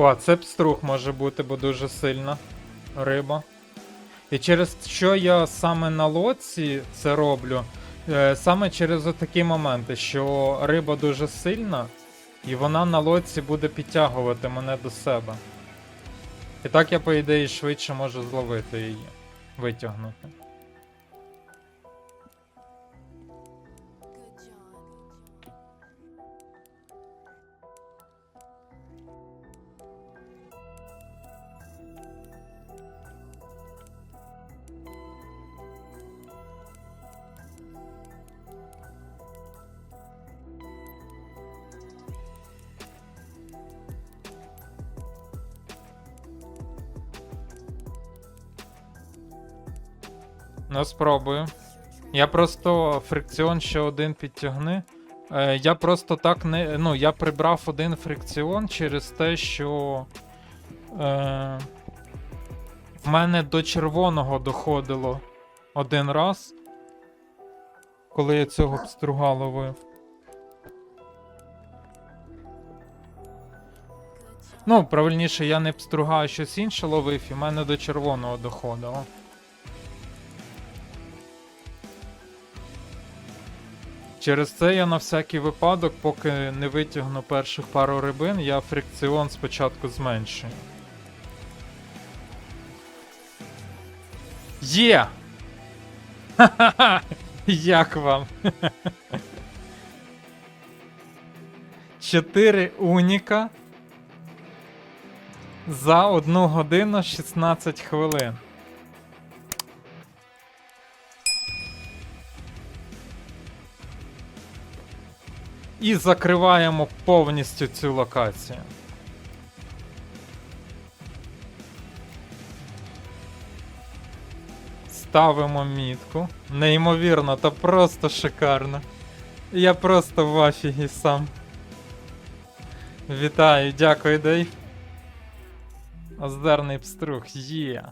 О, це пструх може бути, бо дуже сильна риба. І через що я саме на лодці це роблю? Е, Саме через такі моменти, що риба дуже сильна, і вона на лодці буде підтягувати мене до себе. І так я, по ідеї, швидше можу зловити її, витягнути. Ну, спробую. Я просто фрикціон ще один підтягни. Е, я просто так не. Ну, я прибрав один фрикціон через те, що. Е, в мене до червоного доходило один раз. Коли я цього пструга ловив. Ну, правильніше, я не пструга, а щось інше ловив, і в мене до червоного доходило. Через це я на всякий випадок, поки не витягну перших пару рибин, я фрикціон спочатку зменшую. Є! Ха-ха-ха! Як вам? Чотири уніка за 1 годину 16 хвилин. І закриваємо повністю цю локацію. Ставимо мітку. Неймовірно, та просто шикарно. Я просто в афігі сам. Вітаю, дякую, Дейв. Оздерний пструх, є.